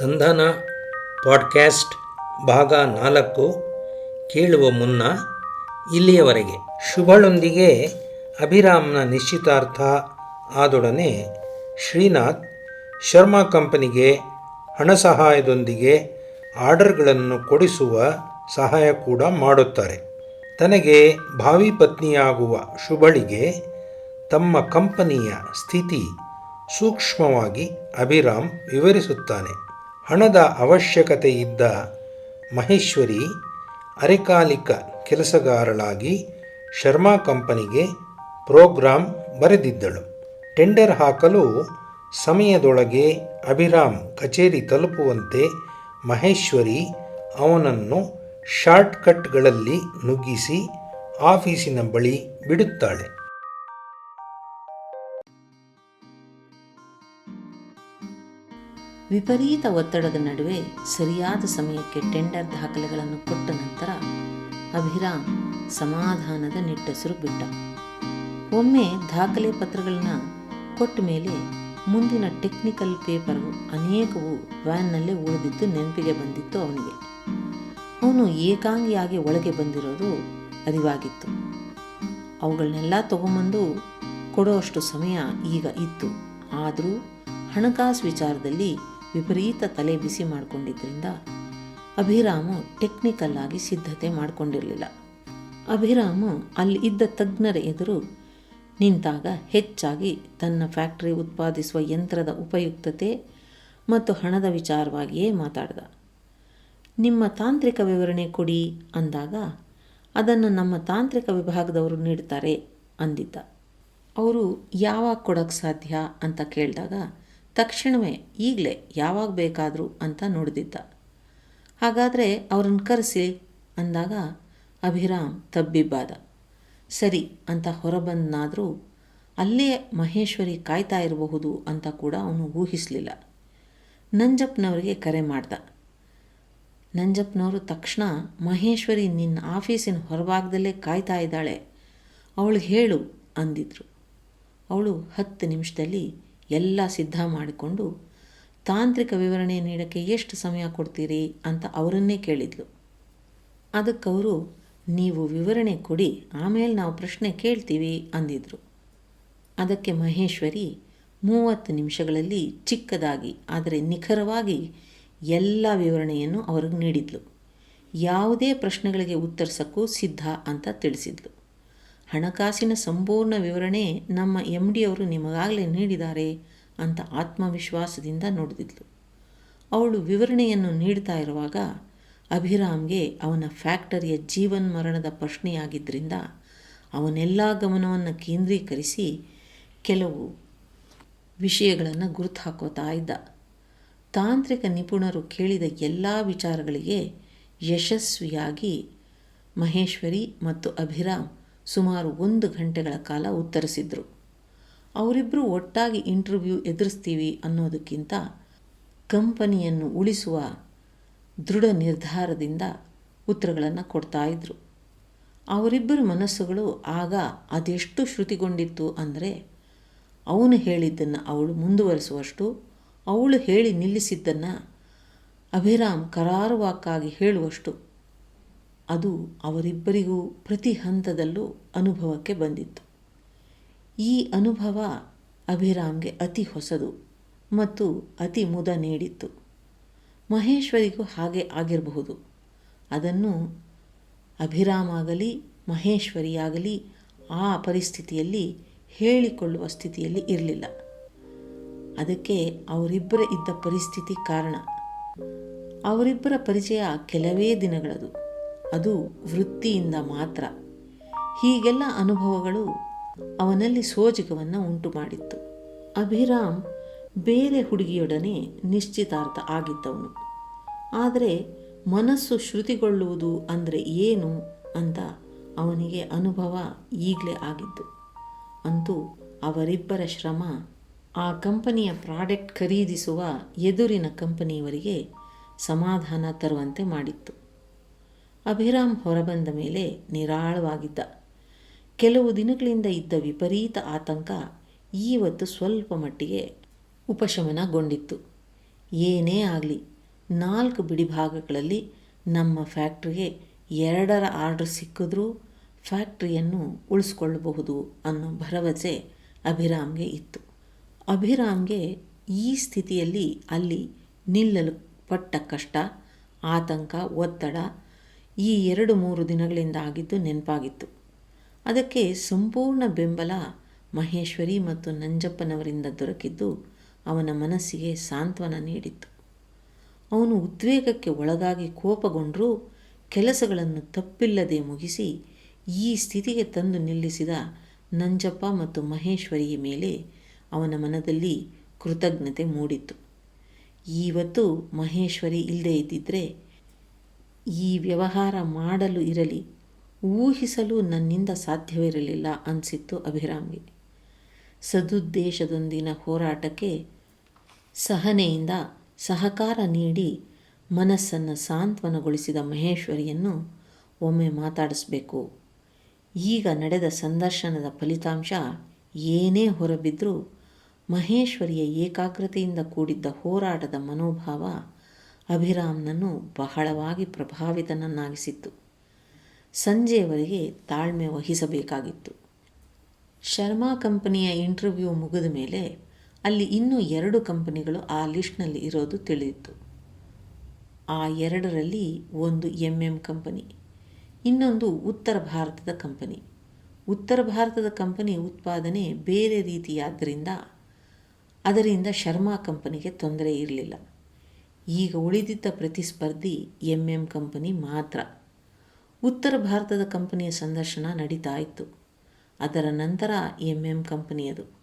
ಸಂಧಾನ ಪಾಡ್ಕ್ಯಾಸ್ಟ್ ಭಾಗ ನಾಲ್ಕು ಕೇಳುವ ಮುನ್ನ ಇಲ್ಲಿಯವರೆಗೆ. ಶುಭಳೊಂದಿಗೆ ಅಭಿರಾಮ್ನ ನಿಶ್ಚಿತಾರ್ಥ ಆದೊಡನೆ ಶ್ರೀನಾಥ್ ಶರ್ಮಾ ಕಂಪನಿಗೆ ಹಣ ಸಹಾಯದೊಂದಿಗೆ ಆರ್ಡರ್ಗಳನ್ನು ಕೊಡಿಸುವ ಸಹಾಯ ಕೂಡ ಮಾಡುತ್ತಾರೆ. ತನಗೆ ಭಾವಿ ಪತ್ನಿಯಾಗುವ ಶುಭಳಿಗೆ ತಮ್ಮ ಕಂಪನಿಯ ಸ್ಥಿತಿ ಸೂಕ್ಷ್ಮವಾಗಿ ಅಭಿರಾಮ್ ವಿವರಿಸುತ್ತಾನೆ. ಹಣದ ಅವಶ್ಯಕತೆ ಇದ್ದ ಮಹೇಶ್ವರಿ ಅರೆಕಾಲಿಕ ಕೆಲಸಗಾರಳಾಗಿ ಶರ್ಮಾ ಕಂಪನಿಗೆ ಪ್ರೋಗ್ರಾಂ ಬರೆದಿದ್ದಳು. ಟೆಂಡರ್ ಹಾಕಲು ಸಮಯದೊಳಗೆ ಅಭಿರಾಮ್ ಕಚೇರಿ ತಲುಪುವಂತೆ ಮಹೇಶ್ವರಿ ಅವನನ್ನು ಶಾರ್ಟ್ಕಟ್ಗಳಲ್ಲಿ ನುಗ್ಗಿಸಿ ಆಫೀಸಿನ ಬಳಿ ಬಿಡುತ್ತಾಳೆ. ವಿಪರೀತ ಒತ್ತಡದ ನಡುವೆ ಸರಿಯಾದ ಸಮಯಕ್ಕೆ ಟೆಂಡರ್ ದಾಖಲೆಗಳನ್ನು ಕೊಟ್ಟ ನಂತರ ಅಭಿರಾಮ್ ಸಮಾಧಾನದ ನಿಟ್ಟಸರು ಬಿಟ್ಟ. ಒಮ್ಮೆ ದಾಖಲೆ ಪತ್ರಗಳನ್ನ ಕೊಟ್ಟ ಮೇಲೆ ಮುಂದಿನ ಟೆಕ್ನಿಕಲ್ ಪೇಪರ್ ಅನೇಕವು ವ್ಯಾನ್ನಲ್ಲೇ ಉಳಿದಿದ್ದು ನೆನಪಿಗೆ ಬಂದಿತ್ತು ಅವನಿಗೆ. ಅವನು ಏಕಾಂಗಿಯಾಗಿ ಒಳಗೆ ಬಂದಿರೋದು ಅರಿವಾಗಿತ್ತು. ಅವುಗಳನ್ನೆಲ್ಲ ತಗೊಂಬಂದು ಕೊಡೋಷ್ಟು ಸಮಯ ಈಗ ಇತ್ತು. ಆದರೂ ಹಣಕಾಸು ವಿಚಾರದಲ್ಲಿ ವಿಪರೀತ ತಲೆ ಬಿಸಿ ಮಾಡಿಕೊಂಡಿದ್ದರಿಂದ ಅಭಿರಾಮು ಟೆಕ್ನಿಕಲ್ ಆಗಿ ಸಿದ್ಧತೆ ಮಾಡಿಕೊಂಡಿರಲಿಲ್ಲ. ಅಭಿರಾಮು ಅಲ್ಲಿ ಇದ್ದ ತಜ್ಞರ ಎದುರು ನಿಂತಾಗ ಹೆಚ್ಚಾಗಿ ತನ್ನ ಫ್ಯಾಕ್ಟರಿ ಉತ್ಪಾದಿಸುವ ಯಂತ್ರದ ಉಪಯುಕ್ತತೆ ಮತ್ತು ಹಣದ ವಿಚಾರವಾಗಿಯೇ ಮಾತಾಡ್ದ. ನಿಮ್ಮ ತಾಂತ್ರಿಕ ವಿವರಣೆ ಕೊಡಿ ಅಂದಾಗ, ಅದನ್ನು ನಮ್ಮ ತಾಂತ್ರಿಕ ವಿಭಾಗದವರು ನೀಡ್ತಾರೆ ಅಂದಿದ್ದ. ಅವರು ಯಾವಾಗ ಕೊಡೋಕ್ಕೆ ಸಾಧ್ಯ? ಅಂತ ಕೇಳಿದಾಗ ತಕ್ಷಣವೇ ಈಗಲೇ ಯಾವಾಗ ಬೇಕಾದರೂ ಅಂತ ನೋಡಿದಿದ್ದ. ಹಾಗಾದರೆ ಅವ್ರನ್ನ ಕರೆಸಿ ಅಂದಾಗ ಅಭಿರಾಮ್ ತಬ್ಬಿಬ್ಬಾದ. ಸರಿ ಅಂತ ಹೊರಬಂದನಾದರೂ ಅಲ್ಲೇ ಮಹೇಶ್ವರಿ ಕಾಯ್ತಾ ಇರಬಹುದು ಅಂತ ಕೂಡ ಅವನು ಊಹಿಸಲಿಲ್ಲ. ನಂಜಪ್ಪನವರಿಗೆ ಕರೆ ಮಾಡ್ದ. ನಂಜಪ್ಪನವರು ತಕ್ಷಣ ಮಹೇಶ್ವರಿ ನಿನ್ನ ಆಫೀಸಿನ ಹೊರಭಾಗದಲ್ಲೇ ಕಾಯ್ತಾ ಇದ್ದಾಳೆ, ಅವಳು ಹೇಳು ಅಂದಿದ್ರು. ಅವಳು ಹತ್ತು ನಿಮಿಷದಲ್ಲಿ ಎಲ್ಲ ಸಿದ್ಧ ಮಾಡಿಕೊಂಡು ತಾಂತ್ರಿಕ ವಿವರಣೆ ನೀಡೋಕ್ಕೆ ಎಷ್ಟು ಸಮಯ ಕೊಡ್ತೀರಿ ಅಂತ ಅವರನ್ನೇ ಕೇಳಿದ್ಲು. ಅದಕ್ಕವರು, ನೀವು ವಿವರಣೆ ಕೊಡಿ, ಆಮೇಲೆ ನಾವು ಪ್ರಶ್ನೆ ಕೇಳ್ತೀವಿ ಅಂದಿದ್ರು. ಅದಕ್ಕೆ ಮಹೇಶ್ವರಿ ಮೂವತ್ತು ನಿಮಿಷಗಳಲ್ಲಿ ಚಿಕ್ಕದಾಗಿ, ಆದರೆ ನಿಖರವಾಗಿ ಎಲ್ಲ ವಿವರಣೆಯನ್ನು ಅವ್ರಿಗೆ ನೀಡಿದ್ಲು. ಯಾವುದೇ ಪ್ರಶ್ನೆಗಳಿಗೆ ಉತ್ತರಿಸೋಕ್ಕೂ ಸಿದ್ಧ ಅಂತ ತಿಳಿಸಿದ್ಲು. ಹಣಕಾಸಿನ ಸಂಪೂರ್ಣ ವಿವರಣೆ ನಮ್ಮ ಎಂ ಡಿ ಅವರು ನಿಮಗಾಗಲೇ ನೀಡಿದ್ದಾರೆ ಅಂತ ಆತ್ಮವಿಶ್ವಾಸದಿಂದ ನೋಡಿದ್ಲು. ಅವಳು ವಿವರಣೆಯನ್ನು ನೀಡ್ತಾ ಇರುವಾಗ ಅಭಿರಾಮ್ಗೆ ಅವನ ಫ್ಯಾಕ್ಟರಿಯ ಜೀವನ್ ಮರಣದ ಪ್ರಶ್ನೆಯಾಗಿದ್ದರಿಂದ ಅವನೆಲ್ಲ ಗಮನವನ್ನು ಕೇಂದ್ರೀಕರಿಸಿ ಕೆಲವು ವಿಷಯಗಳನ್ನು ಗುರುತು ಹಾಕೋತಾ ಇದ್ದ. ತಾಂತ್ರಿಕ ನಿಪುಣರು ಕೇಳಿದ ಎಲ್ಲ ವಿಚಾರಗಳಿಗೆ ಯಶಸ್ವಿಯಾಗಿ ಮಹೇಶ್ವರಿ ಮತ್ತು ಅಭಿರಾಮ್ ಸುಮಾರು ಒಂದು ಗಂಟೆಗಳ ಕಾಲ ಉತ್ತರಿಸಿದ್ರು. ಅವರಿಬ್ಬರು ಒಟ್ಟಾಗಿ ಇಂಟರ್ವ್ಯೂ ಎದುರಿಸ್ತೀವಿ ಅನ್ನೋದಕ್ಕಿಂತ ಕಂಪನಿಯನ್ನು ಉಳಿಸುವ ದೃಢ ನಿರ್ಧಾರದಿಂದ ಉತ್ತರಗಳನ್ನು ಕೊಡ್ತಾ ಇದ್ದರು ಅವರಿಬ್ಬರ ಮನಸ್ಸುಗಳು ಆಗ ಅದೆಷ್ಟು ಶ್ರುತಿಗೊಂಡಿತ್ತು ಅಂದರೆ ಅವನು ಹೇಳಿದ್ದನ್ನು ಅವಳು ಮುಂದುವರಿಸುವಷ್ಟು ಅವಳು ಹೇಳಿ ನಿಲ್ಲಿಸಿದ್ದನ್ನು ಅಭಿರಾಮ್ ಕರಾರುವಾಕ್ಕಾಗಿ ಹೇಳುವಷ್ಟು ಅದು ಅವರಿಬ್ಬರಿಗೂ ಪ್ರತಿ ಹಂತದಲ್ಲೂ ಅನುಭವಕ್ಕೆ ಬಂದಿತ್ತು. ಈ ಅನುಭವ ಅಭಿರಾಮ್ಗೆ ಅತಿ ಹೊಸದು ಮತ್ತು ಅತಿ ಮುದ ನೀಡಿತ್ತು. ಮಹೇಶ್ವರಿಗೂ ಹಾಗೆ ಆಗಿರಬಹುದು. ಅದನ್ನು ಅಭಿರಾಮಾಗಲಿ, ಮಹೇಶ್ವರಿಯಾಗಲಿ ಆ ಪರಿಸ್ಥಿತಿಯಲ್ಲಿ ಹೇಳಿಕೊಳ್ಳುವ ಸ್ಥಿತಿಯಲ್ಲಿ ಇರಲಿಲ್ಲ. ಅದಕ್ಕೆ ಅವರಿಬ್ಬರ ಇದ್ದ ಪರಿಸ್ಥಿತಿ ಕಾರಣ. ಅವರಿಬ್ಬರ ಪರಿಚಯ ಕೆಲವೇ ದಿನಗಳದು. ಅದು ವೃತ್ತಿಯಿಂದ ಮಾತ್ರ. ಹೀಗೆಲ್ಲ ಅನುಭವಗಳು ಅವನಲ್ಲಿ ಸೋಜಿಗವನ್ನು ಉಂಟು ಮಾಡಿತ್ತು. ಅಭಿರಾಮ್ ಬೇರೆ ಹುಡುಗಿಯೊಡನೆ ನಿಶ್ಚಿತಾರ್ಥ ಆಗಿದ್ದವನು. ಆದರೆ ಮನಸ್ಸು ಶ್ರುತಿಗೊಳ್ಳುವುದು ಅಂದರೆ ಏನು ಅಂತ ಅವನಿಗೆ ಅನುಭವ ಈಗಲೇ ಆಗಿದ್ದು. ಅಂತೂ ಅವರಿಬ್ಬರ ಶ್ರಮ ಆ ಕಂಪನಿಯ ಪ್ರಾಡಕ್ಟ್ ಖರೀದಿಸುವ ಎದುರಿನ ಕಂಪನಿಯವರಿಗೆ ಸಮಾಧಾನ ತರುವಂತೆ ಮಾಡಿತ್ತು. ಅಭಿರಾಮ್ ಹೊರಬಂದ ಮೇಲೆ ನಿರಾಳವಾಗಿದ್ದ. ಕೆಲವು ದಿನಗಳಿಂದ ಇದ್ದ ವಿಪರೀತ ಆತಂಕ ಈವತ್ತು ಸ್ವಲ್ಪ ಮಟ್ಟಿಗೆ ಉಪಶಮನಗೊಂಡಿತ್ತು. ಏನೇ ಆಗಲಿ, ನಾಲ್ಕು ಬಿಡಿಭಾಗಗಳಲ್ಲಿ ನಮ್ಮ ಫ್ಯಾಕ್ಟ್ರಿಗೆ ಎರಡರ ಆರ್ಡರ್ ಸಿಕ್ಕಿದ್ರೂ ಫ್ಯಾಕ್ಟ್ರಿಯನ್ನು ಉಳಿಸ್ಕೊಳ್ಳಬಹುದು ಅನ್ನೋ ಭರವಸೆ ಅಭಿರಾಮ್ಗೆ ಇತ್ತು. ಅಭಿರಾಮ್ಗೆ ಈ ಸ್ಥಿತಿಯಲ್ಲಿ ಅಲ್ಲಿ ನಿಲ್ಲಲು ಪಟ್ಟ ಕಷ್ಟ, ಆತಂಕ, ಒತ್ತಡ ಈ ಎರಡು ಮೂರು ದಿನಗಳಿಂದ ಆಗಿದ್ದು ನೆನಪಾಗಿತ್ತು. ಅದಕ್ಕೆ ಸಂಪೂರ್ಣ ಬೆಂಬಲ ಮಹೇಶ್ವರಿ ಮತ್ತು ನಂಜಪ್ಪನವರಿಂದ ದೊರಕಿದ್ದು ಅವನ ಮನಸ್ಸಿಗೆ ಸಾಂತ್ವನ ನೀಡಿತ್ತು. ಅವನು ಉದ್ವೇಗಕ್ಕೆ ಒಳಗಾಗಿ ಕೋಪಗೊಂಡರೂ ಕೆಲಸಗಳನ್ನು ತಪ್ಪಿಲ್ಲದೆ ಮುಗಿಸಿ ಈ ಸ್ಥಿತಿಗೆ ತಂದು ನಿಲ್ಲಿಸಿದ ನಂಜಪ್ಪ ಮತ್ತು ಮಹೇಶ್ವರಿಯ ಮೇಲೆ ಅವನ ಮನದಲ್ಲಿ ಕೃತಜ್ಞತೆ ಮೂಡಿತ್ತು. ಇವತ್ತು ಮಹೇಶ್ವರಿ ಇಲ್ಲದೇ ಇದ್ದಿದ್ದರೆ ಈ ವ್ಯವಹಾರ ಮಾಡಲು ಇರಲಿ, ಊಹಿಸಲು ನನ್ನಿಂದ ಸಾಧ್ಯವಿರಲಿಲ್ಲ ಅನಿಸಿತ್ತು ಅಭಿರಾಮ್ಗೆ. ಸದುದ್ದೇಶದೊಂದಿನ ಹೋರಾಟಕ್ಕೆ ಸಹನೆಯಿಂದ ಸಹಕಾರ ನೀಡಿ ಮನಸ್ಸನ್ನು ಸಾಂತ್ವನಗೊಳಿಸಿದ ಮಹೇಶ್ವರಿಯನ್ನು ಒಮ್ಮೆ ಮಾತಾಡಿಸ್ಬೇಕು. ಈಗ ನಡೆದ ಸಂದರ್ಶನದ ಫಲಿತಾಂಶ ಏನೇ ಹೊರಬಿದ್ದರೂ ಮಹೇಶ್ವರಿಯ ಏಕಾಗ್ರತೆಯಿಂದ ಕೂಡಿದ್ದ ಹೋರಾಟದ ಮನೋಭಾವ ಅಭಿರಾಮ್ನನ್ನು ಬಹಳವಾಗಿ ಪ್ರಭಾವಿತನನ್ನಾಗಿಸಿತ್ತು. ಸಂಜೆಯವರೆಗೆ ತಾಳ್ಮೆ ವಹಿಸಬೇಕಾಗಿತ್ತು. ಶರ್ಮಾ ಕಂಪನಿಯ ಇಂಟರ್ವ್ಯೂ ಮುಗಿದ ಮೇಲೆ ಅಲ್ಲಿ ಇನ್ನೂ ಎರಡು ಕಂಪನಿಗಳು ಆ ಲಿಸ್ಟ್ನಲ್ಲಿ ಇರೋದು ತಿಳಿದಿತ್ತು. ಆ ಎರಡರಲ್ಲಿ ಒಂದು ಎಂ ಎಂ ಕಂಪನಿ, ಇನ್ನೊಂದು ಉತ್ತರ ಭಾರತದ ಕಂಪನಿ. ಉತ್ತರ ಭಾರತದ ಕಂಪನಿ ಉತ್ಪಾದನೆ ಬೇರೆ ರೀತಿಯಾದ್ದರಿಂದ ಅದರಿಂದ ಶರ್ಮಾ ಕಂಪನಿಗೆ ತೊಂದರೆ ಇರಲಿಲ್ಲ. ಈಗ ಉಳಿದಿದ್ದ ಪ್ರತಿಸ್ಪರ್ಧಿ ಎಂ ಎಂ ಕಂಪನಿ ಮಾತ್ರ. ಉತ್ತರ ಭಾರತದ ಕಂಪನಿಯ ಸಂದರ್ಶನ ನಡೀತಾ ಇತ್ತು ಅದರ ನಂತರ ಎಂ ಎಂ ಕಂಪನಿಯದು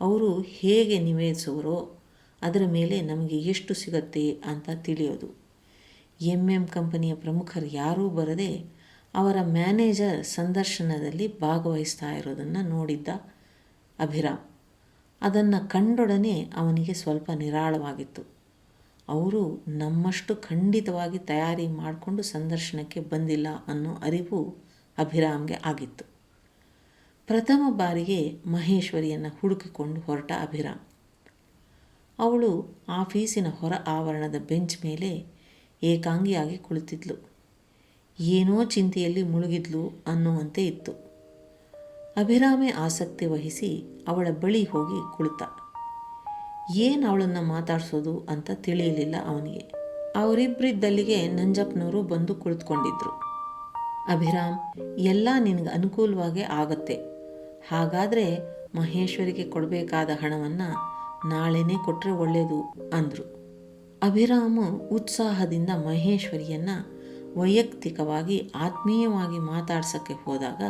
ಅವರು ಹೇಗೆ ನಿವೇದಿಸುವರೋ ಅದರ ಮೇಲೆ ನಮಗೆ ಎಷ್ಟು ಸಿಗತ್ತೆ ಅಂತ ತಿಳಿಯೋದು. ಎಂ ಎಂ ಕಂಪನಿಯ ಪ್ರಮುಖರು ಯಾರೂ ಬರದೆ ಅವರ ಮ್ಯಾನೇಜರ್ ಸಂದರ್ಶನದಲ್ಲಿ ಭಾಗವಹಿಸ್ತಾ ಇರೋದನ್ನು ನೋಡಿದ್ದ ಅಭಿರಾಮ್. ಅದನ್ನು ಕಂಡೊಡನೆ ಅವನಿಗೆ ಸ್ವಲ್ಪ ನಿರಾಳವಾಗಿತ್ತು. ಅವರು ನಮ್ಮಷ್ಟು ಖಂಡಿತವಾಗಿ ತಯಾರಿ ಮಾಡಿಕೊಂಡು ಸಂದರ್ಶನಕ್ಕೆ ಬಂದಿಲ್ಲ ಅನ್ನೋ ಅರಿವು ಅಭಿರಾಮ್ಗೆ ಆಗಿತ್ತು. ಪ್ರಥಮ ಬಾರಿಗೆ ಮಹೇಶ್ವರಿಯನ್ನು ಹುಡುಕಿಕೊಂಡು ಹೊರಟ ಅಭಿರಾಮ್. ಅವಳು ಆಫೀಸಿನ ಹೊರ ಆವರಣದ ಬೆಂಚ್ ಮೇಲೆ ಏಕಾಂಗಿಯಾಗಿ ಕುಳಿತಿದ್ಲು. ಏನೋ ಚಿಂತೆಯಲ್ಲಿ ಮುಳುಗಿದ್ಲು ಅನ್ನುವಂತೆ ಇತ್ತು. ಅಭಿರಾಮೆ ಆಸಕ್ತಿ ವಹಿಸಿ ಅವಳ ಬಳಿ ಹೋಗಿ ಕುಳಿತ. ಏನು ಅವಳನ್ನು ಮಾತಾಡಿಸೋದು ಅಂತ ತಿಳಿಯಲಿಲ್ಲ ಅವನಿಗೆ. ಅವರಿಬ್ಬರಿದ್ದಲ್ಲಿಗೆ ನಂಜಪ್ಪನವರು ಬಂದು ಕುಳಿತುಕೊಂಡಿದ್ರು. ಅಭಿರಾಮ್, ಎಲ್ಲ ನಿನಗೆ ಅನುಕೂಲವಾಗೇ ಆಗತ್ತೆ. ಹಾಗಾದರೆ ಮಹೇಶ್ವರಿಗೆ ಕೊಡಬೇಕಾದ ಹಣವನ್ನು ನಾಳೆನೇ ಕೊಟ್ಟರೆ ಒಳ್ಳೆಯದು ಅಂದರು. ಅಭಿರಾಮ ಉತ್ಸಾಹದಿಂದ ಮಹೇಶ್ವರಿಯನ್ನು ವೈಯಕ್ತಿಕವಾಗಿ ಆತ್ಮೀಯವಾಗಿ ಮಾತಾಡ್ಸೋಕ್ಕೆ ಹೋದಾಗ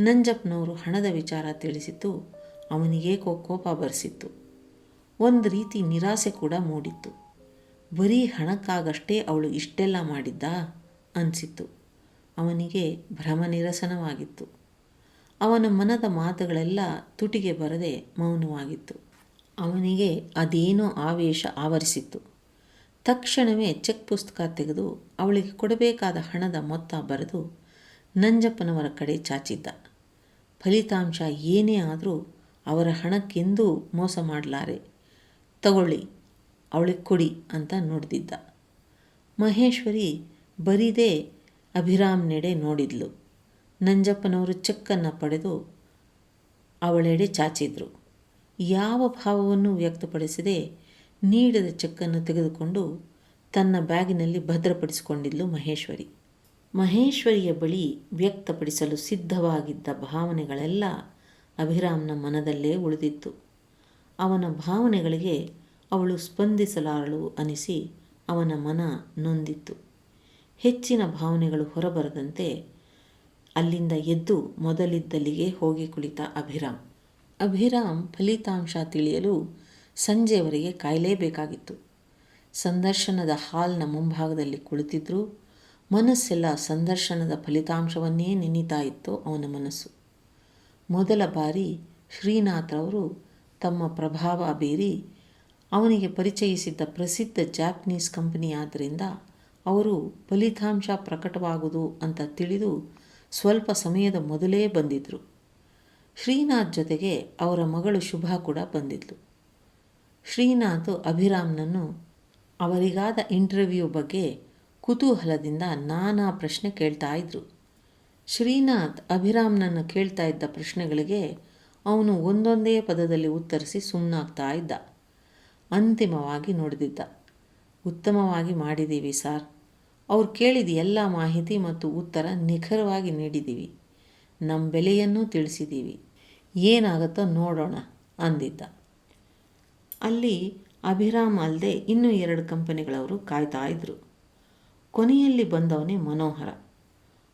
ನಂಜಪ್ಪನವರು ಹಣದ ವಿಚಾರ ತಿಳಿಸಿದ್ದು ಅವನಿಗೇಕೋ ಕೋಪ ಬರೆಸಿತ್ತು. ಒಂದು ರೀತಿ ನಿರಾಸೆ ಕೂಡ ಮೂಡಿತ್ತು. ಬರೀ ಹಣಕ್ಕಾಗಷ್ಟೇ ಅವಳು ಇಷ್ಟೆಲ್ಲ ಮಾಡಿದ್ದ ಅನಿಸಿತು ಅವನಿಗೆ ಭ್ರಮ ನಿರಸನವಾಗಿತ್ತು. ಅವನ ಮನದ ಮಾತುಗಳೆಲ್ಲ ತುಟಿಗೆ ಬರದೆ ಮೌನವಾಗಿತ್ತು. ಅವನಿಗೆ ಅದೇನೋ ಆವೇಶ ಆವರಿಸಿತ್ತು. ತಕ್ಷಣವೇ ಚೆಕ್ ಪುಸ್ತಕ ತೆಗೆದು ಅವಳಿಗೆ ಕೊಡಬೇಕಾದ ಹಣದ ಮೊತ್ತ ಬರೆದು ನಂಜಪ್ಪನವರ ಕಡೆ ಚಾಚಿದ್ದ. ಫಲಿತಾಂಶ ಏನೇ ಆದರೂ ಅವರ ಹಣಕ್ಕೆಂದೂ ಮೋಸ ಮಾಡಲಾರೆ. ತಗೊಳ್ಳಿ, ಅವಳಿಗೆ ಕೊಡಿ ಅಂತ ನೋಡ್ದಿದ್ದ. ಮಹೇಶ್ವರಿ ಬರಿದೇ ಅಭಿರಾಮ್ನೆಡೆ ನೋಡಿದ್ಲು. ನಂಜಪ್ಪನವರು ಚೆಕ್ಕನ್ನು ಪಡೆದು ಅವಳೆಡೆ ಚಾಚಿದ್ರು. ಯಾವ ಭಾವವನ್ನು ವ್ಯಕ್ತಪಡಿಸದೆ ನೀಡಿದ ಚೆಕ್ಕನ್ನು ತೆಗೆದುಕೊಂಡು ತನ್ನ ಬ್ಯಾಗಿನಲ್ಲಿ ಭದ್ರಪಡಿಸಿಕೊಂಡಿದ್ಲು ಮಹೇಶ್ವರಿ. ಮಹೇಶ್ವರಿಯ ಬಳಿ ವ್ಯಕ್ತಪಡಿಸಲು ಸಿದ್ಧವಾಗಿದ್ದ ಭಾವನೆಗಳೆಲ್ಲ ಅಭಿರಾಮ್ನ ಮನದಲ್ಲೇ ಉಳಿದಿತ್ತು. ಅವನ ಭಾವನೆಗಳಿಗೆ ಅವಳು ಸ್ಪಂದಿಸಲಾರಳು ಅನಿಸಿ ಅವನ ಮನ ನೊಂದಿತ್ತು. ಹೆಚ್ಚಿನ ಭಾವನೆಗಳು ಹೊರಬರದಂತೆ ಅಲ್ಲಿಂದ ಎದ್ದು ಮೊದಲಿದ್ದಲ್ಲಿಗೆ ಹೋಗಿ ಕುಳಿತ ಅಭಿರಾಮ್. ಅಭಿರಾಮ್ ಫಲಿತಾಂಶ ತಿಳಿಯಲು ಸಂಜೆಯವರೆಗೆ ಕಾಯಲೇಬೇಕಾಗಿತ್ತು. ಸಂದರ್ಶನದ ಹಾಲ್ನ ಮುಂಭಾಗದಲ್ಲಿ ಕುಳಿತಿದ್ರೂ. ಮನಸ್ಸೆಲ್ಲ ಸಂದರ್ಶನದ ಫಲಿತಾಂಶವನ್ನೇ ನೆನೀತಾ ಇತ್ತು ಅವನ ಮನಸ್ಸು. ಮೊದಲ ಬಾರಿ ಶ್ರೀನಾಥ್ರವರು ತಮ್ಮ ಪ್ರಭಾವ ಬೀರಿ ಅವನಿಗೆ ಪರಿಚಯಿಸಿದ್ದ ಪ್ರಸಿದ್ಧ ಜಾಪನೀಸ್ ಕಂಪನಿಯಾದ್ದರಿಂದ ಅವರು ಫಲಿತಾಂಶ ಪ್ರಕಟವಾಗುವುದು ಅಂತ ತಿಳಿದು ಸ್ವಲ್ಪ ಸಮಯದ ಮೊದಲೇ ಬಂದಿದ್ದರು ಶ್ರೀನಾಥ್ ಜೊತೆಗೆ ಅವರ ಮಗಳು ಶುಭ ಕೂಡ ಬಂದಿದ್ಲು. ಶ್ರೀನಾಥ್ ಅಭಿರಾಮ್ನನ್ನು ಅವರಿಗಾದ ಇಂಟರ್ವ್ಯೂ ಬಗ್ಗೆ ಕುತೂಹಲದಿಂದ ನಾನಾ ಪ್ರಶ್ನೆ ಕೇಳ್ತಾ ಇದ್ರು. ಶ್ರೀನಾಥ್ ಅಭಿರಾಮ್ನನ್ನು ಕೇಳ್ತಾ ಇದ್ದ ಪ್ರಶ್ನೆಗಳಿಗೆ ಅವನು ಒಂದೊಂದೇ ಪದದಲ್ಲಿ ಉತ್ತರಿಸಿ ಸುಮ್ಮನಾಗ್ತಾ ಇದ್ದ. ಅಂತಿಮವಾಗಿ ನೋಡಿದಿದ್ದ. ಉತ್ತಮವಾಗಿ ಮಾಡಿದ್ದೀವಿ ಸಾರ್. ಅವ್ರು ಕೇಳಿದ ಎಲ್ಲ ಮಾಹಿತಿ ಮತ್ತು ಉತ್ತರ ನಿಖರವಾಗಿ ನೀಡಿದ್ದೀವಿ. ನಮ್ಮ ಬೆಲೆಯನ್ನೂ ತಿಳಿಸಿದ್ದೀವಿ. ಏನಾಗುತ್ತೋ ನೋಡೋಣ ಅಂದಿದ್ದ. ಅಲ್ಲಿ ಅಭಿರಾಮ್ ಅಲ್ಲದೆ ಇನ್ನೂ ಎರಡು ಕಂಪನಿಗಳವರು ಕಾಯ್ತಾ ಇದ್ದರು ಕೊನೆಯಲ್ಲಿ ಬಂದವನೇ ಮನೋಹರ.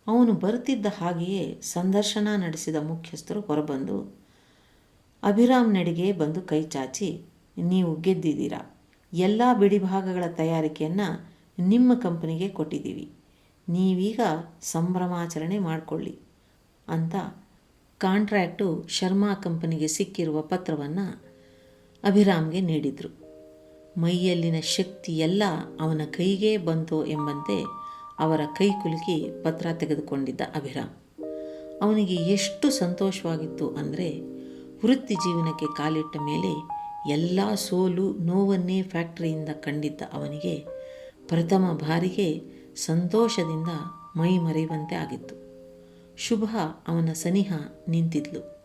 ಅವನು ಬರುತ್ತಿದ್ದ ಹಾಗೆಯೇ ಸಂದರ್ಶನ ನಡೆಸಿದ ಮುಖ್ಯಸ್ಥರು ಹೊರಬಂದು ಅಭಿರಾಮ್ ನಡಿಗೆ ಬಂದು ಕೈ ಚಾಚಿ, ನೀವು ಗೆದ್ದಿದ್ದೀರಾ? ಎಲ್ಲ ಬಿಡಿಭಾಗಗಳ ತಯಾರಿಕೆಯನ್ನು ನಿಮ್ಮ ಕಂಪನಿಗೆ ಕೊಟ್ಟಿದ್ದೀವಿ. ನೀವೀಗ ಸಂಭ್ರಮಾಚರಣೆ ಮಾಡಿಕೊಳ್ಳಿ ಅಂತ ಕಾಂಟ್ರ್ಯಾಕ್ಟು ಶರ್ಮಾ ಕಂಪನಿಗೆ ಸಿಕ್ಕಿರುವ ಪತ್ರವನ್ನು ಅಭಿರಾಮ್ಗೆ ನೀಡಿದರು. ಮೈಯಲ್ಲಿನ ಶಕ್ತಿ ಎಲ್ಲ ಅವನ ಕೈಗೇ ಬಂತು ಎಂಬಂತೆ ಅವರ ಕೈ ಕುಲುಕಿ ಪತ್ರ ತೆಗೆದುಕೊಂಡಿದ್ದ ಅಭಿರಾಮ್. ಅವನಿಗೆ ಎಷ್ಟು ಸಂತೋಷವಾಗಿತ್ತು ಅಂದರೆ ವೃತ್ತಿ ಜೀವನಕ್ಕೆ ಕಾಲಿಟ್ಟ ಮೇಲೆ ಎಲ್ಲ ಸೋಲು ನೋವನ್ನೇ ಫ್ಯಾಕ್ಟರಿಯಿಂದ ಕಂಡಿದ್ದ ಅವನಿಗೆ ಪ್ರಥಮ ಬಾರಿಗೆ ಸಂತೋಷದಿಂದ ಮೈ ಮರೆಯುವಂತೆ ಆಗಿತ್ತು. ಶುಭ ಅವನ ಸನಿಹ ನಿಂತಿದ್ಲು.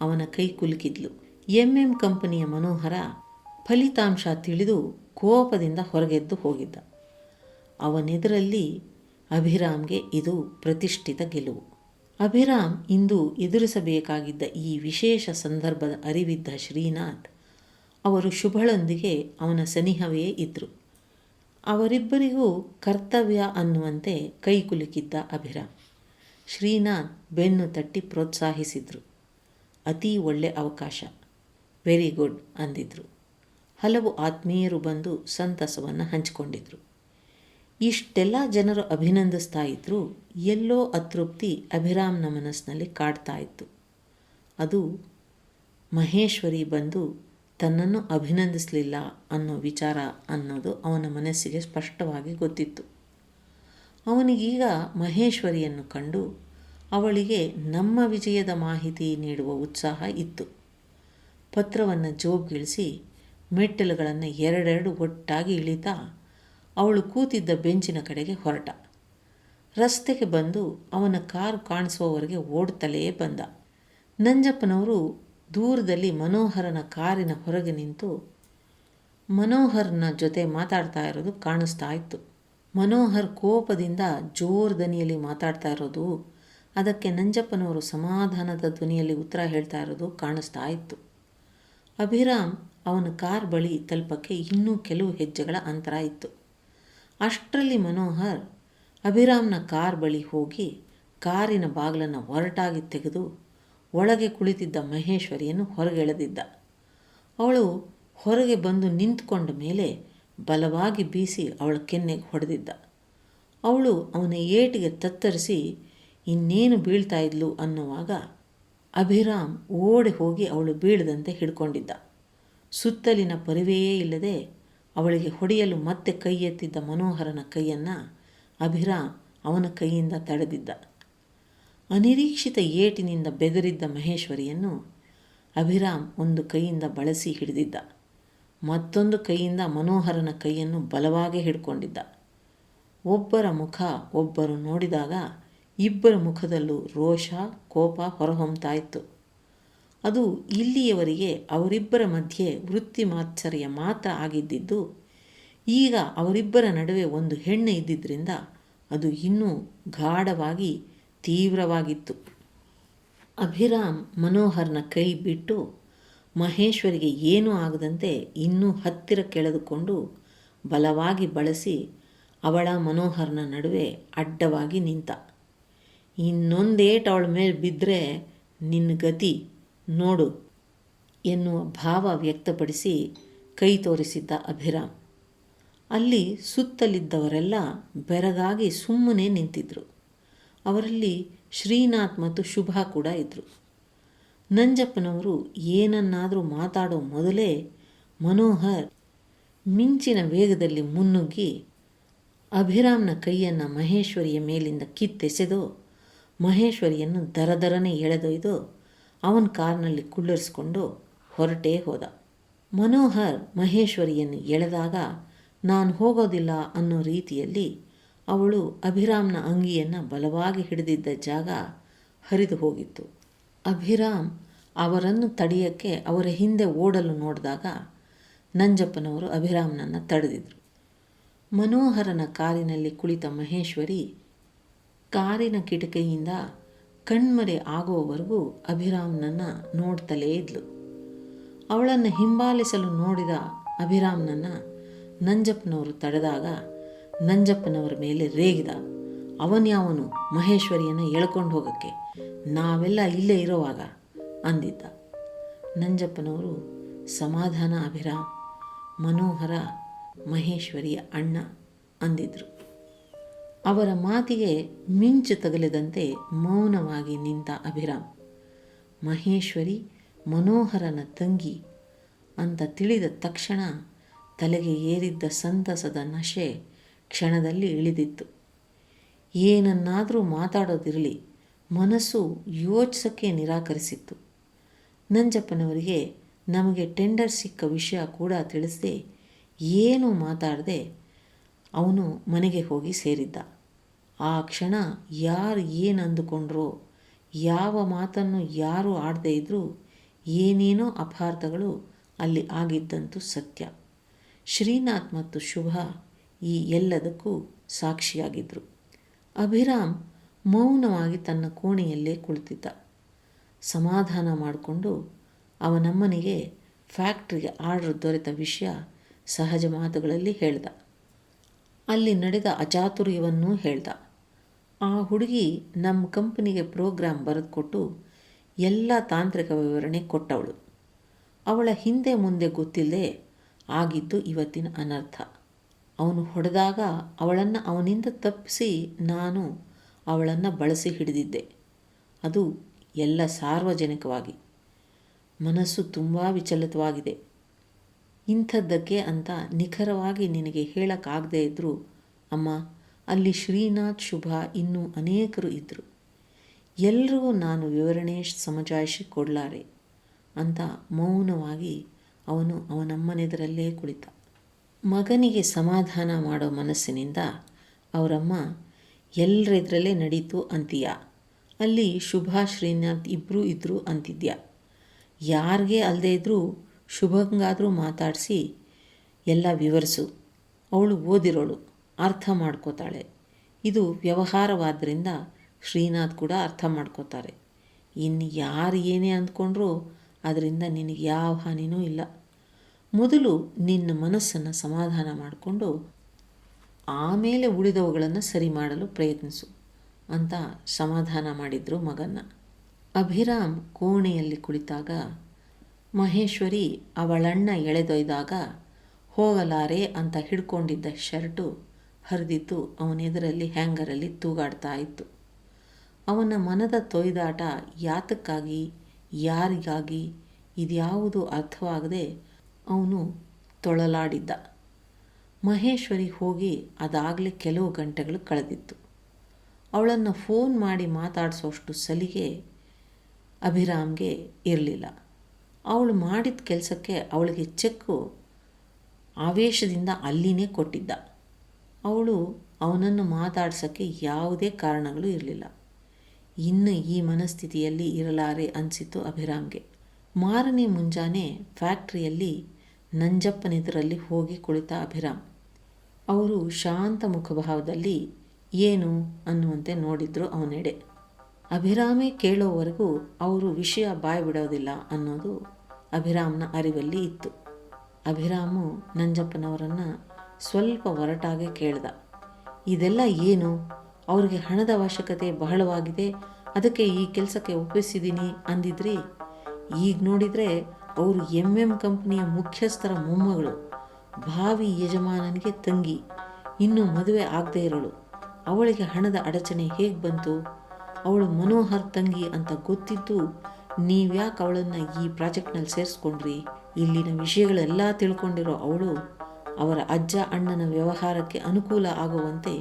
ಅವನ ಕೈ ಕುಲುಕಿದ್ಲು. ಎಂ ಎಂ ಕಂಪನಿಯ ಮನೋಹರ ಫಲಿತಾಂಶ ತಿಳಿದು ಕೋಪದಿಂದ ಹೊರಗೆದ್ದು ಹೋಗಿದ್ದ. ಅವನೆದುರಲ್ಲಿ ಅಭಿರಾಮ್ಗೆ ಇದು ಪ್ರತಿಷ್ಠಿತ ಗೆಲುವು. ಅಭಿರಾಮ್ ಇಂದು ಎದುರಿಸಬೇಕಾಗಿದ್ದ ಈ ವಿಶೇಷ ಸಂದರ್ಭದ ಅರಿವಿದ್ದ ಶ್ರೀನಾಥ್ ಅವರು ಶುಭಳೊಂದಿಗೆ ಅವನ ಸನಿಹವೇ ಇದ್ದರು ಅವರಿಬ್ಬರಿಗೂ ಕರ್ತವ್ಯ ಅನ್ನುವಂತೆ ಕೈ ಕುಲುಕಿದ್ದ ಅಭಿರಾಮ್. ಶ್ರೀನಾಥ್ ಬೆನ್ನು ತಟ್ಟಿ ಪ್ರೋತ್ಸಾಹಿಸಿದರು. ಅತೀ ಒಳ್ಳೆ ಅವಕಾಶ. ವೆರಿ ಗುಡ್ ಅಂದಿದ್ರು. ಹಲವು ಆತ್ಮೀಯರು ಬಂದು ಸಂತಸವನ್ನು ಹಂಚಿಕೊಂಡಿದ್ರು. ಇಷ್ಟೆಲ್ಲ ಜನರು ಅಭಿನಂದಿಸ್ತಾ ಇದ್ದರೂ ಎಲ್ಲೋ ಅತೃಪ್ತಿ ಅಭಿರಾಮ್ನ ಮನಸ್ಸಿನಲ್ಲಿ ಕಾಡ್ತಾ ಇತ್ತು. ಅದು ಮಹೇಶ್ವರಿ ಬಂದು ತನ್ನನ್ನು ಅಭಿನಂದಿಸಲಿಲ್ಲ ಅನ್ನೋ ವಿಚಾರ ಅನ್ನೋದು ಅವನ ಮನಸ್ಸಿಗೆ ಸ್ಪಷ್ಟವಾಗಿ ಗೊತ್ತಿತ್ತು. ಅವನಿಗೀಗ ಮಹೇಶ್ವರಿಯನ್ನು ಕಂಡು ಅವಳಿಗೆ ನಮ್ಮ ವಿಜಯದ ಮಾಹಿತಿ ನೀಡುವ ಉತ್ಸಾಹ ಇತ್ತು. ಪತ್ರವನ್ನು ಜೋಬ್ಗಿಳಿಸಿ ಮೆಟ್ಟಿಲುಗಳನ್ನು ಎರಡೆರಡು ಒಟ್ಟಾಗಿ ಇಳಿತಾ ಅವಳು ಕೂತಿದ್ದ ಬೆಂಚಿನ ಕಡೆಗೆ ಹೊರಟ. ರಸ್ತೆಗೆ ಬಂದು ಅವನ ಕಾರು ಕಾಣಿಸುವವರೆಗೆ ಓಡುತ್ತಲೇ ಬಂದ. ನಂಜಪ್ಪನವರು ದೂರದಲ್ಲಿ ಮನೋಹರನ ಕಾರಿನ ಹೊರಗೆ ನಿಂತು ಮನೋಹರ್ನ ಜೊತೆ ಮಾತಾಡ್ತಾ ಇರೋದು ಕಾಣಿಸ್ತಾ ಇತ್ತು. ಮನೋಹರ್ ಕೋಪದಿಂದ ಜೋರ್ ದನಿಯಲ್ಲಿ ಮಾತಾಡ್ತಾ ಇರೋದು, ಅದಕ್ಕೆ ನಂಜಪ್ಪನವರು ಸಮಾಧಾನದ ಧ್ವನಿಯಲ್ಲಿ ಉತ್ತರ ಹೇಳ್ತಾ ಇರೋದು ಕಾಣಿಸ್ತಾ ಇತ್ತು. ಅಭಿರಾಮ್ ಅವನ ಕಾರ್ ಬಳಿ ತಲುಪಕ್ಕೆ ಇನ್ನೂ ಕೆಲವು ಹೆಜ್ಜೆಗಳ ಅಂತರ ಇತ್ತು. ಅಷ್ಟರಲ್ಲಿ ಮನೋಹರ್ ಅಭಿರಾಮ್ನ ಕಾರ್ ಬಳಿ ಹೋಗಿ ಕಾರಿನ ಬಾಗಿಲನ್ನು ಒರಟಾಗಿ ತೆಗೆದು ಒಳಗೆ ಕುಳಿತಿದ್ದ ಮಹೇಶ್ವರಿಯನ್ನು ಹೊರಗೆಳೆದಿದ್ದ. ಅವಳು ಹೊರಗೆ ಬಂದು ನಿಂತ್ಕೊಂಡ ಮೇಲೆ ಬಲವಾಗಿ ಬೀಸಿ ಅವಳ ಕೆನ್ನೆಗೆ ಹೊಡೆದಿದ್ದ. ಅವಳು ಅವನ ಏಟಿಗೆ ತತ್ತರಿಸಿ, ಇನ್ನೇನು ಬೀಳ್ತಾ ಇದ್ಲು? ಅನ್ನುವಾಗ ಅಭಿರಾಮ್ ಓಡಿ ಹೋಗಿ ಅವಳು ಬೀಳದಂತೆ ಹಿಡ್ಕೊಂಡಿದ್ದ. ಸುತ್ತಲಿನ ಪರಿವೆಯೇ ಇಲ್ಲದೆ ಅವಳಿಗೆ ಹೊಡೆಯಲು ಮತ್ತೆ ಕೈ ಎತ್ತಿದ್ದ ಮನೋಹರನ ಕೈಯನ್ನು ಅಭಿರಾಮ್ ಅವನ ಕೈಯಿಂದ ತಡೆದಿದ್ದ. ಅನಿರೀಕ್ಷಿತ ಏಟಿನಿಂದ ಬೆದರಿದ್ದ ಮಹೇಶ್ವರಿಯನ್ನು ಅಭಿರಾಮ್ ಒಂದು ಕೈಯಿಂದ ಬಳಸಿ ಹಿಡಿದಿದ್ದ. ಮತ್ತೊಂದು ಕೈಯಿಂದ ಮನೋಹರನ ಕೈಯನ್ನು ಬಲವಾಗಿ ಹಿಡ್ಕೊಂಡಿದ್ದ. ಒಬ್ಬರ ಮುಖ ಒಬ್ಬರು ನೋಡಿದಾಗ ಇಬ್ಬರ ಮುಖದಲ್ಲೂ ರೋಷ, ಕೋಪ ಹೊರಹೊಮ್ತಾ ಇತ್ತು. ಅದು ಇಲ್ಲಿಯವರೆಗೆ ಅವರಿಬ್ಬರ ಮಧ್ಯೆ ವೃತ್ತಿ ಮಾತ್ಸರ್ಯ ಮಾತ್ರ ಆಗಿದ್ದಿದ್ದು, ಈಗ ಅವರಿಬ್ಬರ ನಡುವೆ ಒಂದು ಹೆಣ್ಣು ಇದ್ದಿದ್ದರಿಂದ ಅದು ಇನ್ನೂ ಗಾಢವಾಗಿ ತೀವ್ರವಾಗಿತ್ತು. ಅಭಿರಾಮ್ ಮನೋಹರ್ನ ಕೈ ಬಿಟ್ಟು, ಮಹೇಶ್ವರಿಗೆ ಏನೂ ಆಗದಂತೆ ಇನ್ನೂ ಹತ್ತಿರ ಕೆಳೆದುಕೊಂಡು ಬಲವಾಗಿ ಬಳಸಿ ಅವಳ ಮನೋಹರ್ನ ನಡುವೆ ಅಡ್ಡವಾಗಿ ನಿಂತ. ಇನ್ನೊಂದೇಟು ಅವಳ ಮೇಲೆ ಬಿದ್ದರೆ ನಿನ್ನ ಗತಿ ನೋಡು ಎನ್ನುವ ಭಾವ ವ್ಯಕ್ತಪಡಿಸಿ ಕೈ ತೋರಿಸಿದ್ದ ಅಭಿರಾಮ್. ಅಲ್ಲಿ ಸುತ್ತಲಿದ್ದವರೆಲ್ಲ ಬೆರಗಾಗಿ ಸುಮ್ಮನೆ ನಿಂತಿದ್ದರು ಅವರಲ್ಲಿ ಶ್ರೀನಾಥ್ ಮತ್ತು ಶುಭ ಕೂಡ ಇದ್ದರು ನಂಜಪ್ಪನವರು ಏನನ್ನಾದರೂ ಮಾತಾಡೋ ಮೊದಲೇ ಮನೋಹರ್ ಮಿಂಚಿನ ವೇಗದಲ್ಲಿ ಮುನ್ನುಗ್ಗಿ ಅಭಿರಾಮ್ನ ಕೈಯನ್ನು ಮಹೇಶ್ವರಿಯ ಮೇಲಿಂದ ಕಿತ್ತೆಸೆದು ಮಹೇಶ್ವರಿಯನ್ನು ದರದರನೆ ಎಳೆದೊಯ್ದು ಅವನ ಕಾರ್ನಲ್ಲಿ ಕುಳ್ಳರಿಸಿಕೊಂಡು ಹೊರಟೇ ಹೋದ. ಮನೋಹರ್ ಮಹೇಶ್ವರಿಯನ್ನು ಎಳೆದಾಗ, ನಾನು ಹೋಗೋದಿಲ್ಲ ಅನ್ನೋ ರೀತಿಯಲ್ಲಿ ಅವಳು ಅಭಿರಾಮ್ನ ಅಂಗಿಯನ್ನು ಬಲವಾಗಿ ಹಿಡಿದಿದ್ದ ಜಾಗ ಹರಿದು ಹೋಗಿತ್ತು. ಅಭಿರಾಮ್ ಅವರನ್ನು ತಡೆಯಕ್ಕೆ ಅವರ ಹಿಂದೆ ಓಡಲು ನೋಡಿದಾಗ ನಂಜಪ್ಪನವರು ಅಭಿರಾಮ್ನನ್ನು ತಡೆದಿದ್ರು. ಮನೋಹರನ ಕಾರಿನಲ್ಲಿ ಕುಳಿತ ಮಹೇಶ್ವರಿ ಕಾರಿನ ಕಿಟಕಿಯಿಂದ ಕಣ್ಮರೆ ಆಗುವವರೆಗೂ ಅಭಿರಾಮ್ನನ್ನು ನೋಡ್ತಲೇ ಇದ್ಲು. ಅವಳನ್ನು ಹಿಂಬಾಲಿಸಲು ನೋಡಿದ ಅಭಿರಾಮ್ನನ್ನು ನಂಜಪ್ಪನವರು ತಡೆದಾಗ ನಂಜಪ್ಪನವರ ಮೇಲೆ ರೇಗಿದ. ಅವನ್ಯಾವನು ಮಹೇಶ್ವರಿಯನ್ನು ಎಳ್ಕೊಂಡು ಹೋಗಕ್ಕೆ ನಾವೆಲ್ಲ ಇಲ್ಲೇ ಇರೋವಾಗ ಅಂದಿದ್ದ. ನಂಜಪ್ಪನವರು, ಸಮಾಧಾನ ಅಭಿರಾಮ್, ಮನೋಹರ ಮಹೇಶ್ವರಿಯ ಅಣ್ಣ ಅಂದಿದ್ರು. ಅವರ ಮಾತಿಗೆ ಮಿಂಚು ತಗಲಿದಂತೆ ಮೌನವಾಗಿ ನಿಂತ ಅಭಿರಾಮ್. ಮಹೇಶ್ವರಿ ಮನೋಹರನ ತಂಗಿ ಅಂತ ತಿಳಿದ ತಕ್ಷಣ ತಲೆಗೆ ಏರಿದ್ದ ಸಂತಸದ ನಶೆ ಕ್ಷಣದಲ್ಲಿ ಇಳಿದಿತ್ತು. ಏನನ್ನಾದರೂ ಮಾತಾಡೋದಿರಲಿ, ಮನಸ್ಸು ಯೋಚಿಸೋಕ್ಕೆ ನಿರಾಕರಿಸಿತ್ತು. ನಂಜಪ್ಪನವರಿಗೆ ನಮಗೆ ಟೆಂಡರ್ ಸಿಕ್ಕ ವಿಷಯ ಕೂಡ ತಿಳಿಸದೆ ಏನೂ ಮಾತಾಡದೆ ಅವನು ಮನೆಗೆ ಹೋಗಿ ಸೇರಿದ್ದ. ಆ ಕ್ಷಣ ಯಾರು ಏನು ಅಂದುಕೊಂಡ್ರೋ, ಯಾವ ಮಾತನ್ನು ಯಾರು ಆಡದೇ ಇದ್ದರೂ ಏನೇನೋ ಅಪಾರ್ಥಗಳು ಅಲ್ಲಿ ಆಗಿದ್ದಂತೂ ಸತ್ಯ. ಶ್ರೀನಾಥ್ ಮತ್ತು ಶುಭ ಈ ಎಲ್ಲದಕ್ಕೂ ಸಾಕ್ಷಿಯಾಗಿದ್ದರು ಅಭಿರಾಮ್ ಮೌನವಾಗಿ ತನ್ನ ಕೋಣೆಯಲ್ಲೇ ಕುಳಿತಿದ್ದ. ಸಮಾಧಾನ ಮಾಡಿಕೊಂಡು ಅವನಮ್ಮನಿಗೆ ಫ್ಯಾಕ್ಟ್ರಿಗೆ ಆರ್ಡರ್ ದೊರೆತ ವಿಷಯ ಸಹಜ ಮಾತುಗಳಲ್ಲಿ ಹೇಳ್ದ. ಅಲ್ಲಿ ನಡೆದ ಅಚಾತುರ್ಯವನ್ನೂ ಹೇಳ್ದ. ಆ ಹುಡುಗಿ ನಮ್ಮ ಕಂಪನಿಗೆ ಪ್ರೋಗ್ರಾಮ್ ಬರೆದುಕೊಟ್ಟು ಎಲ್ಲ ತಾಂತ್ರಿಕ ವಿವರಣೆ ಕೊಟ್ಟವಳು. ಅವಳ ಹಿಂದೆ ಮುಂದೆ ಗೊತ್ತಿಲ್ಲದೆ ಆಗಿದ್ದು ಇವತ್ತಿನ ಅನರ್ಥ. ಅವನು ಹೊಡೆದಾಗ ಅವಳನ್ನು ಅವನಿಂದ ತಪ್ಪಿಸಿ ನಾನು ಅವಳನ್ನು ಬಳಸಿ ಹಿಡಿದಿದ್ದೆ. ಅದು ಎಲ್ಲ ಸಾರ್ವಜನಿಕವಾಗಿ. ಮನಸ್ಸು ತುಂಬ ವಿಚಲಿತವಾಗಿದೆ. ಇಂಥದ್ದಕ್ಕೆ ಅಂತ ನಿಖರವಾಗಿ ನಿನಗೆ ಹೇಳೋಕ್ಕಾಗದೇ ಇದ್ದರೂ ಅಮ್ಮ, ಅಲ್ಲಿ ಶ್ರೀನಾಥ್ ಶುಭ ಇನ್ನೂ ಅನೇಕರು ಇದ್ದರು ಎಲ್ಲರೂ ನಾನು ವಿವರಣೆ ಸಮಜಾಯಿಸಿ ಕೊಡಲಾರೆ ಅಂತ ಮೌನವಾಗಿ ಅವನು ಅವನಮ್ಮನೆದರಲ್ಲೇ ಕುಳಿತ. ಮಗನಿಗೆ ಸಮಾಧಾನ ಮಾಡೋ ಮನಸ್ಸಿನಿಂದ ಅವರಮ್ಮ ಎಲ್ಲರೆದ್ರಲ್ಲೇ ನಡೀತು ಅಂತೀಯ. ಅಲ್ಲಿ ಶುಭ, ಶ್ರೀನಾಥ್ ಇಬ್ಬರೂ ಇದ್ದರು ಅಂತಿದ್ಯಾ. ಯಾರಿಗೆ ಅಲ್ಲದೆ ಇದ್ದರೂ ಶುಭಂಗಾದರೂ ಮಾತಾಡಿಸಿ ಎಲ್ಲ ವಿವರಿಸು. ಅವಳು ಓದಿರೋಳು, ಅರ್ಥ ಮಾಡ್ಕೋತಾಳೆ. ಇದು ವ್ಯವಹಾರವಾದ್ದರಿಂದ ಶ್ರೀನಾಥ್ ಕೂಡ ಅರ್ಥ ಮಾಡ್ಕೋತಾರೆ. ಇನ್ನು ಯಾರು ಏನೇ ಅಂದ್ಕೊಂಡ್ರೂ ಅದರಿಂದ ನಿನಗೆ ಯಾವ ಹಾನಿನೂ ಇಲ್ಲ. ಮೊದಲು ನಿನ್ನ ಮನಸ್ಸನ್ನು ಸಮಾಧಾನ ಮಾಡಿಕೊಂಡು ಆಮೇಲೆ ಉಳಿದವುಗಳನ್ನು ಸರಿ ಮಾಡಲು ಪ್ರಯತ್ನಿಸು ಅಂತ ಸಮಾಧಾನ ಮಾಡಿದ್ರು ಮಗನ್ನ. ಅಭಿರಾಮ್ ಕೋಣೆಯಲ್ಲಿ ಕುಳಿತಾಗ ಮಹೇಶ್ವರಿ ಅವಳಣ್ಣ ಎಳೆದೊಯ್ದಾಗ, ಹೋಗಲಾರೆ ಅಂತ ಹಿಡ್ಕೊಂಡಿದ್ದ ಶರ್ಟು ಹರಿದಿದ್ದು ಅವನೆದುರಲ್ಲಿ ಹ್ಯಾಂಗರಲ್ಲಿ ತೂಗಾಡ್ತಾ ಇತ್ತು. ಅವನ ಮನದ ತೊಯ್ದಾಟ ಯಾತಕ್ಕಾಗಿ, ಯಾರಿಗಾಗಿ, ಇದ್ಯಾವುದು ಅರ್ಥವಾಗದೆ ಅವನು ತೊಳಲಾಡಿದ್ದ. ಮಹೇಶ್ವರಿ ಹೋಗಿ ಅದಾಗಲೇ ಕೆಲವು ಗಂಟೆಗಳು ಕಳೆದಿತ್ತು. ಅವಳನ್ನು ಫೋನ್ ಮಾಡಿ ಮಾತಾಡಿಸೋಷ್ಟು ಸಲಿಗೆ ಅಭಿರಾಮ್ಗೆ ಇರಲಿಲ್ಲ. ಅವಳು ಮಾಡಿದ ಕೆಲಸಕ್ಕೆ ಅವಳಿಗೆ ಚೆಕ್ಕು ಆವೇಶದಿಂದ ಅಲ್ಲಿನೇ ಕೊಟ್ಟಿದ್ದ. ಅವಳು ಅವನನ್ನು ಮಾತಾಡ್ಸೋಕ್ಕೆ ಯಾವುದೇ ಕಾರಣಗಳು ಇರಲಿಲ್ಲ. ಇನ್ನು ಈ ಮನಸ್ಥಿತಿಯಲ್ಲಿ ಇರಲಾರೆ ಅನಿಸಿತು ಅಭಿರಾಮ್ಗೆ. ಮಾರನೇ ಮುಂಜಾನೆ ಫ್ಯಾಕ್ಟ್ರಿಯಲ್ಲಿ ನಂಜಪ್ಪನಿದರಲ್ಲಿ ಹೋಗಿ ಕುಳಿತ ಅಭಿರಾಮ್. ಅವರು ಶಾಂತ ಮುಖಭಾವದಲ್ಲಿ, ಏನು? ಅನ್ನುವಂತೆ ನೋಡಿದ್ರು ಅವನೆಡೆ. ಅಭಿರಾಮೇ ಕೇಳೋವರೆಗೂ ಅವರು ವಿಷಯ ಬಾಯಿ ಬಿಡೋದಿಲ್ಲ ಅನ್ನೋದು ಅಭಿರಾಮ್ನ ಅರಿವಲ್ಲಿ ಇತ್ತು. ಅಭಿರಾಮು ನಂಜಪ್ಪನವರನ್ನು ಸ್ವಲ್ಪ ಒರಟಾಗೆ ಕೇಳ್ದ. ಇದೆಲ್ಲ ಏನು? ಅವರಿಗೆ ಹಣದ ಅವಶ್ಯಕತೆ ಬಹಳವಾಗಿದೆ, ಅದಕ್ಕೆ ಈ ಕೆಲಸಕ್ಕೆ ಒಪ್ಪಿಸಿದ್ದೀನಿ ಅಂದಿದ್ರಿ. ಈಗ ನೋಡಿದರೆ ಅವರು ಎಂ ಎಂ ಕಂಪ್ನಿಯ ಮುಖ್ಯಸ್ಥರ ಮೊಮ್ಮಗಳು. ಭಾವಿ ಯಜಮಾನನಿಗೆ ತಂಗಿ. ಇನ್ನೂ ಮದುವೆ ಆಗದೇ ಇರಳು. ಅವಳಿಗೆ ಹಣದ ಅಡಚಣೆ ಹೇಗೆ ಬಂತು? ಅವಳು ಮನೋಹರ್ ತಂಗಿ ಅಂತ ಗೊತ್ತಿದ್ದು ನೀವ್ಯಾಕೆ ಅವಳನ್ನು ಈ ಪ್ರಾಜೆಕ್ಟ್ನಲ್ಲಿ ಸೇರಿಸ್ಕೊಂಡ್ರಿ? ಇಲ್ಲಿನ ವಿಷಯಗಳೆಲ್ಲ ತಿಳ್ಕೊಂಡಿರೋ ಅವಳು ಅವರ ಅಜ್ಜ ಅಣ್ಣನ ವ್ಯವಹಾರಕ್ಕೆ ಅನುಕೂಲ ಆಗುವಂತೆ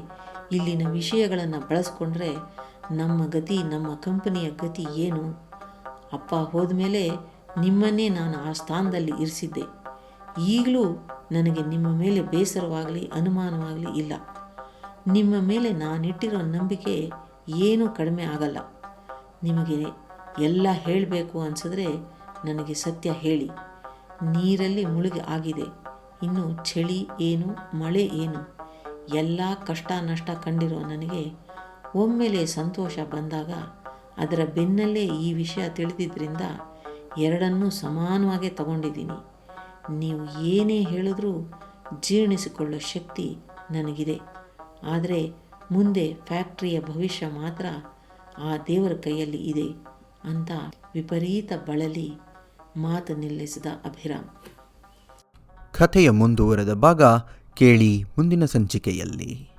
ಇಲ್ಲಿನ ವಿಷಯಗಳನ್ನು ಬಳಸ್ಕೊಂಡ್ರೆ ನಮ್ಮ ಗತಿ, ನಮ್ಮ ಕಂಪನಿಯ ಗತಿ ಏನು? ಅಪ್ಪ ಹೋದ್ಮೇಲೆ ನಿಮ್ಮನ್ನೇ ನಾನು ಆ ಸ್ಥಾನದಲ್ಲಿ ಇರಿಸಿದ್ದೆ. ಈಗಲೂ ನನಗೆ ನಿಮ್ಮ ಮೇಲೆ ಬೇಸರವಾಗಲಿ, ಅನುಮಾನವಾಗಲಿ ಇಲ್ಲ. ನಿಮ್ಮ ಮೇಲೆ ನಾನಿಟ್ಟಿರೋ ನಂಬಿಕೆ ಏನೂ ಕಡಿಮೆ ಆಗಲ್ಲ. ನಿಮಗೆ ಎಲ್ಲ ಹೇಳಬೇಕು ಅನಿಸಿದ್ರೆ ನನಗೆ ಸತ್ಯ ಹೇಳಿ. ನೀರಲ್ಲಿ ಮುಳುಗಿ ಆಗಿದೆ. ಇನ್ನು ಚಳಿ ಏನು, ಮಳೆ ಏನು? ಎಲ್ಲ ಕಷ್ಟ ನಷ್ಟ ಕಂಡಿರೋ ನನಗೆ ಒಮ್ಮೆಲೆ ಸಂತೋಷ ಬಂದಾಗ ಅದರ ಬೆನ್ನಲ್ಲೇ ಈ ವಿಷಯ ತಿಳಿದಿದ್ದರಿಂದ ಎರಡನ್ನೂ ಸಮಾನವಾಗಿ ತಗೊಂಡಿದ್ದೀನಿ. ನೀವು ಏನೇ ಹೇಳಿದ್ರೂ ಜೀರ್ಣಿಸಿಕೊಳ್ಳೋ ಶಕ್ತಿ ನನಗಿದೆ. ಆದರೆ ಮುಂದೆ ಫ್ಯಾಕ್ಟ್ರಿಯ ಭವಿಷ್ಯ ಮಾತ್ರ ಆ ದೇವರ ಕೈಯಲ್ಲಿ ಇದೆ ಅಂತ ವಿಪರೀತ ಬಳಲಿ ಮಾತು ನಿಲ್ಲಿಸಿದ ಅಭಿರಾಮ್. ಕಥೆಯ ಮುಂದುವರೆದ ಭಾಗ ಕೇಳಿ ಮುಂದಿನ ಸಂಚಿಕೆಯಲ್ಲಿ.